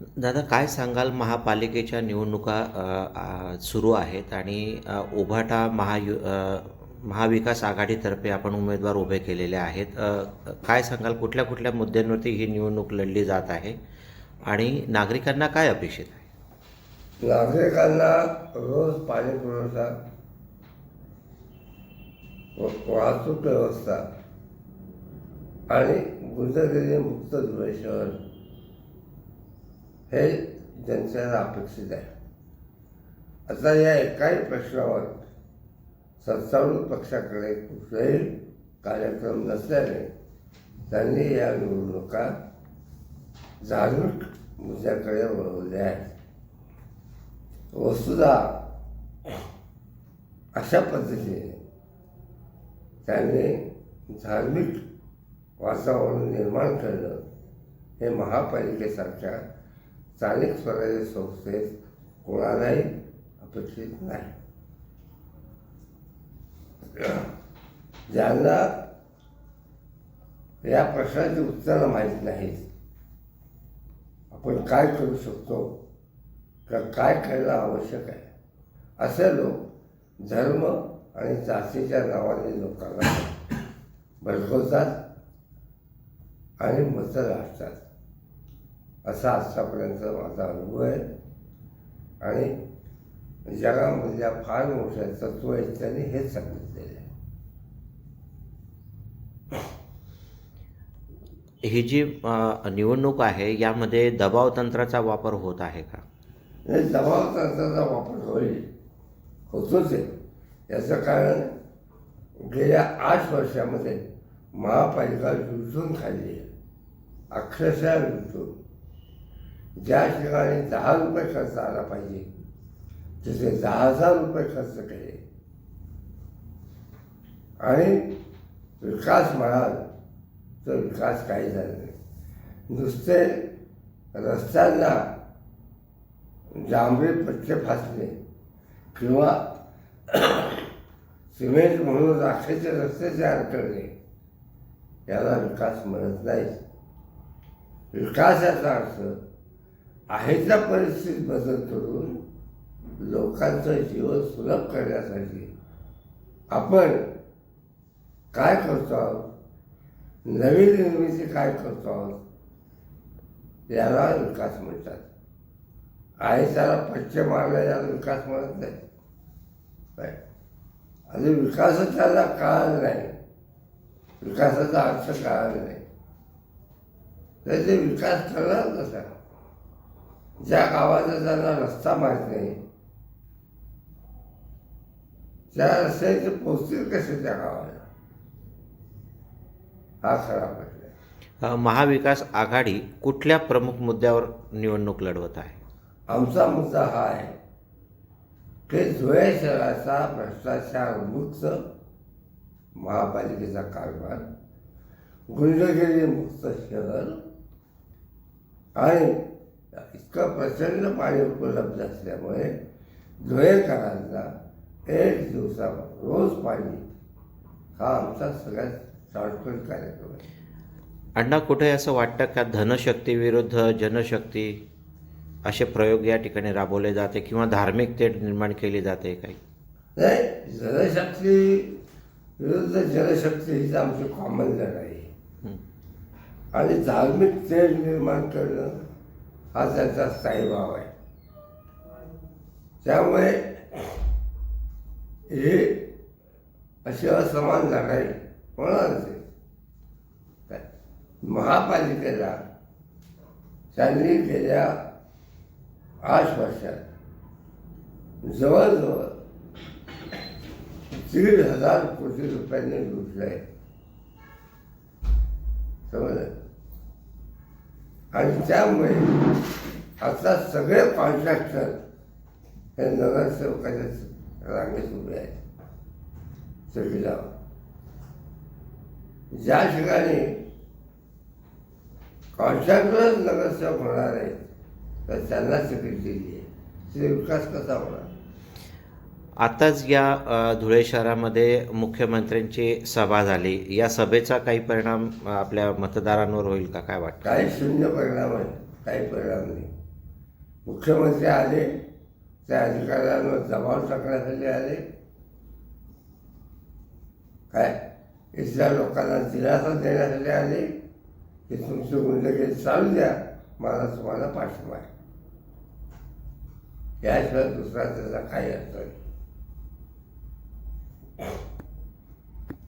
दादा काय सांगाल? महापालिकेच्या निवडणुका सुरू आहेत आणि उभाटा महायु महाविकास आघाडीतर्फे आपण उमेदवार उभे केलेले आहेत. काय सांगाल? कुठल्या कुठल्या मुद्द्यांवरती ही निवडणूक लढली जात आहे? आणि नागरिकांना काय अपेक्षित आहे? नागरिकांना रोज पाणी पुरवठा वाहतूक व्यवस्था आणि गुंडगिरी मुक्त धुळे शहर हे जनतेला अपेक्षित आहे. आता या एकाही प्रश्नावर सत्तारूढ पक्षाकडे कुठलाही कार्यक्रम नसल्याने त्यांनी या निवडणुका धार्मिक मुद्द्याकडे वळवल्या आहेत. वस्तुदा अशा पद्धतीने त्यांनी धार्मिक वातावरण निर्माण करणं हे महापालिकेसारख्या स्थानिक स्वराज्य संस्थेत कोणालाही अपेक्षित नाही. ज्यांना या प्रश्नाची उत्तरं माहीत नाहीत आपण काय करू शकतो? का काय करणं आवश्यक आहे? असे लोक धर्म आणि जातीच्या नावाने लोकांना भडकवतात आणि मतं लाटतात असा आत्तापर्यंत माझा अनुभव आहे. आणि जगामधल्या फार मोठ्या तत्व आहेत त्यांनी हेच सांगितलेले आहे. ही जी निवडणूक आहे यामध्ये दबाव तंत्राचा वापर होत आहे का? हे दबाव तंत्राचा वापर होईल. होतोच आहे. याचं कारण गेल्या आठ वर्षामध्ये महापालिका लुटून खाल्ली आहे. अक्षरशः लुटून ज्या ठिकाणी दहा रुपये खर्च आला पाहिजे तिथे दहा हजार रुपये खर्च केले. आणि विकास म्हणाल तर विकास काही झाला नाही. नुसते रस्त्यांना जांभळे पट्टे फासणे किंवा सिमेंट म्हणून राखेचे रस्ते तयार करणे याला विकास म्हणत नाही विकासाचा अर्थ आहे. त्या परिस्थितीत बदल करून लोकांचं जीवन सुलभ करण्यासाठी आपण काय करतो आहोत? नवीन निर्मिती काय करतो आहोत? याला विकास म्हणतात. आहे त्याला पच्चे मारला याला विकास म्हणत नाही. आणि विकास त्याला कळाला नाही. विकासाचा अर्थ कळाला नाही. तर ते विकास करणार कसा ज्या गावाचा त्यांना रस्ता माहीत नाही त्या रस्त्याचे पोचतील कसे त्या गावाला? हा खरा प्रश्न महाविकास आघाडी कुठल्या प्रमुख मुद्द्यावर निवडणूक लढवत आहे? आमचा मुद्दा हा आहे की धुळे शहराचा भ्रष्टाचार मुक्त महापालिकेचा कारभार गुंडगिरी मुक्त शहर आणि इतकं प्रचंड पाणी उपलब्ध असल्यामुळे धुळेकरांना एक दिवसा रोज पाणी हा आमचा सगळ्यात शॉर्टकट कार्यक्रम आहे. अण्णा कुठे असं वाटतं का धनशक्ती विरुद्ध जनशक्ती असे प्रयोग या ठिकाणी राबवले जाते किंवा धार्मिक तेढ निर्माण केली जाते काही? नाही जनशक्ती विरुद्ध जनशक्ती हीच आमची कॉमन लढाई आहे. आणि धार्मिक तेढ निर्माण करणं हा त्यांचा स्थायी भाव आहे. त्यामुळे हे अशी असमान लढाई होणारच आहे महापालिकेला त्यांनी गेल्या आठ वर्षात जवळजवळ दीड हजार कोटी रुपयांनी लुटलंय. समजलं? आणि त्यामुळे आता सगळे कॉन्ट्रॅक्टर हे नगरसेवकाच्या रांगेत उभे आहेत. सगळी ज्या ठिकाणी कॉन्ट्रॅक्टरच नगरसेवक होणार आहेत तर त्यांना तिकीट दिली आहे. तिथे विकास कसा होणार? आताच या धुळे शहरामध्ये मुख्यमंत्र्यांची सभा झाली. या सभेचा काही परिणाम आपल्या मतदारांवर होईल का? काय वाटतं? काही शून्य परिणाम आहे काही परिणाम नाही. मुख्यमंत्री आले त्या अधिकाऱ्यांवर दबाव टाकण्यासाठी आले. काय? इथल्या लोकांना दिलासा देण्यासाठी आले. की तुमची गुंडगिरी चालू द्या. मला तुम्हाला पाठिंबा आहे. याशिवाय दुसरा त्याचा काही अर्थ नाही. Oh.